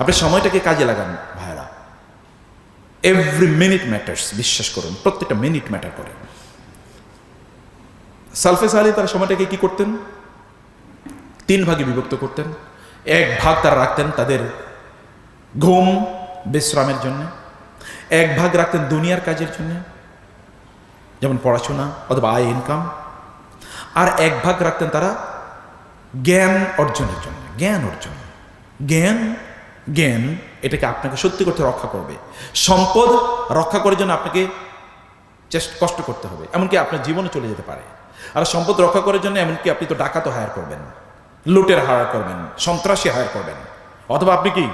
আপনি সময়টাকে কাজে লাগান ভাইরা এভরি মিনিট ম্যাটার্স বিশ্বাস করুন, প্রত্যেকটা মিনিট ম্যাটার করে। সালফেস আলী তারা সময়টাকে কি করতেন? তিন ভাগে বিভক্ত করতেন। এক ভাগ তারা রাখতেন তাদের ঘুম, বিশ্রামের জন্য। এক ভাগ রাখতেন দুনিয়ার কাজের জন্য, যেমন পড়াশোনা অথবা আয় ইনকাম আর এক ভাগ রাখতেন তারা জ্ঞান অর্জনের জন্য, জ্ঞান অর্জন। জ্ঞান জ্ঞান এটাকে আপনাকে সত্যি করতে রক্ষা করবে। সম্পদ রক্ষা করার জন্য আপনাকে চেষ্টা, কষ্ট করতে হবে। এমনকি আপনার জীবনে চলে যেতে পারে। আর সম্পদ রক্ষা করার জন্য এমনকি আপনি তো ডাকাতও হায়ার করবেন, লুটের হায়ার করবেন, সন্ত্রাসী হায়ার করবেন। অথবা আপনি কি?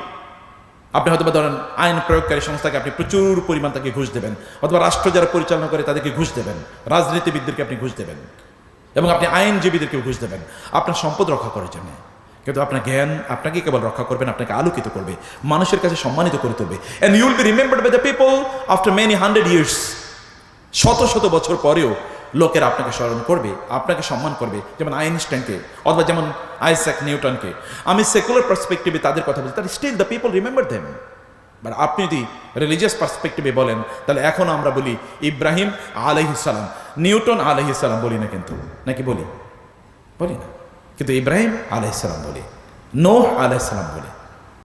আপনি হয়তো ধরেন আইন প্রয়োগকারী সংস্থাকে আপনি প্রচুর পরিমাণ তাকে ঘুষ দেবেন। অথবা রাষ্ট্র যারা পরিচালনা করে তাদেরকে ঘুষ দেবেন, রাজনীতিবিদদেরকে আপনি ঘুষ দেবেন। এবং আপনি আইনজীবীদেরকেও ঘুষ দেবেন। আপনার সম্পদ রক্ষা করার জন্য। কিন্তু আপনার জ্ঞান আপনাকে কেবল রক্ষা করবেন আপনাকে আলোকিত করবে, মানুষের কাছে সম্মানিত করে তুলবে। And you'll be remembered by the people after many hundred years শত শত বছর পরেও লোকের আপনাকে স্মরণ করবে, আপনাকে সম্মান করবে, যেমন আইনস্টাইনকে অথবা যেমন আইস্যাক নিউটনকে। আমি সেকুলার পার্সপেক্টিভে তাদের কথা বলছি তার still the people remember them but আপনি যদি রিলিজিয়াস পার্সপেক্টিভে বলেন, তাহলে এখন আমরা বলি ইব্রাহিম আলহিসাল্লাম নিউটন আলহিসাল্লাম বলি না কিন্তু। নাকি বলি? বলি না। কিন্তু ইব্রাহিম আলহিসাল্লাম বলি নোহ আলহিসাল্লাম বলি।